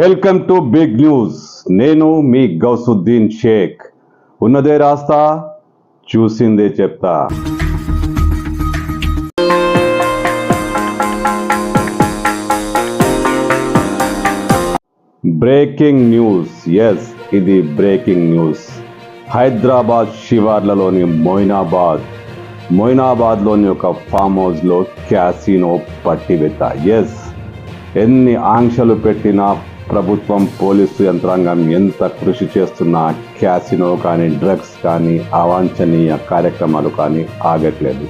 Welcome to big news. నేను మీ గౌసుద్దీన్ షేక్. ఉన్నదే రాస్తా చూసిందే చెప్తా. Breaking news. ఎస్ ఇది బ్రేకింగ్ న్యూస్. హైదరాబాద్ శివార్లలోని మొయినాబాద్. మొయినాబాద్లోని ఒక ఫామ్ హౌస్లో క్యాసినో పట్టివెత్త ఎస్ ఎన్ని ఆంక్షలు పెట్టినా ప్రభుత్వం పోలీసు యంత్రాంగం ఎంత కృషి చేస్తున్నా క్యాసినో కానీ డ్రగ్స్ కానీ అవాంఛనీయ కార్యక్రమాలు కానీ ఆగట్లేదు.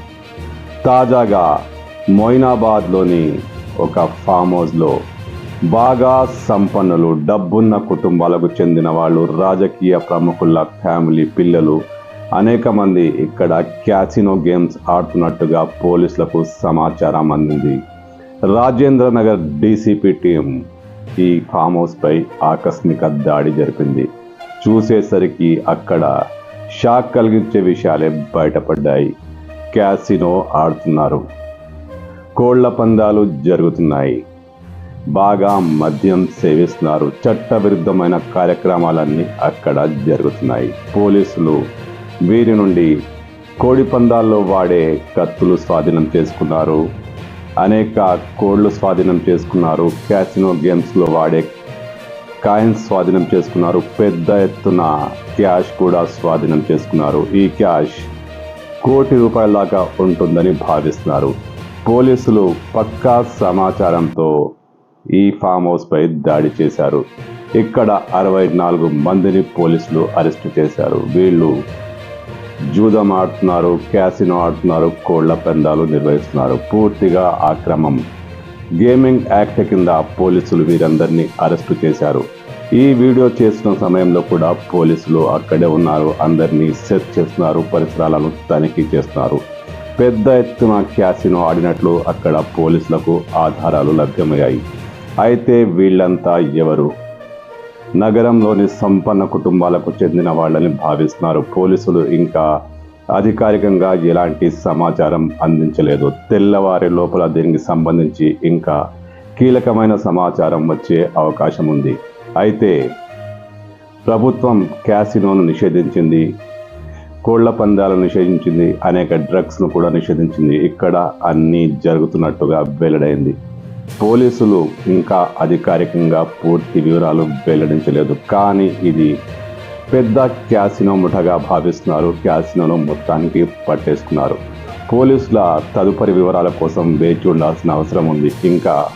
తాజాగా మొయినాబాద్లోని ఒక ఫామ్ హౌస్లో బాగా సంపన్నులు డబ్బున్న కుటుంబాలకు చెందిన వాళ్ళు రాజకీయ ప్రముఖుల ఫ్యామిలీ పిల్లలు అనేక మంది ఇక్కడ క్యాసినో గేమ్స్ ఆడుతున్నట్టుగా పోలీసులకు సమాచారం అందింది. రాజేంద్ర నగర్ డీసీపీ టీం ఈ ఫామ్ హౌస్పై ఆకస్మిక దాడి జరిపింది. చూసేసరికి అక్కడ షాక్ కలిగించే విషయాలే బయటపడ్డాయి. క్యాసినో ఆడుతున్నారు. కోళ్ళ పందాలు జరుగుతున్నాయి. బాగా మద్యం సేవిస్తున్నారు. చట్టవిరుద్ధమైన కార్యక్రమాలన్నీ అక్కడ జరుగుతున్నాయి. పోలీసులు వీరి నుండి కోడి పందాల్లో వాడే కత్తులు స్వాధీనం చేసుకున్నారు. అనేక కోళ్ళు స్వాధీనం చేసుకున్నారు. క్యాసినో గేమ్స్లో వాడే కాయిన్స్ స్వాధీనం చేసుకున్నారు. పెద్ద ఎత్తున క్యాష్ కూడా స్వాధీనం చేసుకున్నారు. ఈ క్యాష్ కోటి రూపాయల దాకా ఉంటుందని భావిస్తున్నారు. పోలీసులు పక్కా సమాచారంతో ఈ ఫామ్ హౌస్పై దాడి చేశారు. ఇక్కడ అరవై నాలుగు మందిని పోలీసులు అరెస్టు చేశారు. వీళ్ళు జూదం ఆడుతున్నారు క్యాసినో ఆడుతున్నారు కోళ్ళ పందాలు నిర్వహిస్తున్నారు. పూర్తిగా ఆక్రమం. గేమింగ్ యాక్ట్ కింద పోలీసులు వీరందరినీ అరెస్టు చేశారు. ఈ వీడియో చేసిన సమయంలో కూడా పోలీసులు అక్కడే ఉన్నారు. అందరినీ సెర్చ్ చేస్తున్నారు పరిసరాలను తనిఖీ చేస్తున్నారు. పెద్ద ఎత్తున క్యాసినో ఆడినట్లు అక్కడ పోలీసులకు ఆధారాలు లభ్యమయ్యాయి. అయితే వీళ్ళంతా ఎవరు? నగరంలోని సంపన్న కుటుంబాలకు చెందిన వాళ్ళని భావిస్తున్నారు. పోలీసులు ఇంకా అధికారికంగా ఎలాంటి సమాచారం అందించలేదు. తెల్లవారి లోపల దీనికి సంబంధించి ఇంకా కీలకమైన సమాచారం వచ్చే అవకాశం ఉంది. అయితే ప్రభుత్వం క్యాసినోను నిషేధించింది కోళ్ళ పందాలను నిషేధించింది అనేక డ్రగ్స్ను కూడా నిషేధించింది. ఇక్కడ అన్నీ జరుగుతున్నట్టుగా వెల్లడైంది. పోలీసులు ఇంకా అధికారికంగా పూర్తి వివరాలు వెల్లడించలేదు. కానీ ఇది పెద్ద క్యాసినో ముఠగా భావిస్తున్నారు. క్యాసినోను మొత్తానికి పట్టేసుకున్నారు. పోలీసుల తదుపరి వివరాల కోసం వేచి ఉండాల్సిన అవసరం ఉంది. ఇంకా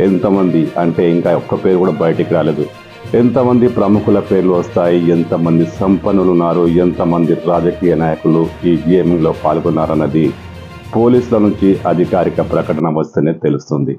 ఎంతమంది అంటే ఇంకా ఒక్క పేరు కూడా బయటికి రాలేదు. ఎంతమంది ప్రముఖుల పేర్లు వస్తాయి? ఎంతమంది సంపన్నులు ఉన్నారు ఎంతమంది రాజకీయ నాయకులు ఈ గేమింగ్లో పాల్గొన్నారన్నది పోలీసుల నుంచి అధికారిక ప్రకటన వస్తేనే తెలుస్తుంది.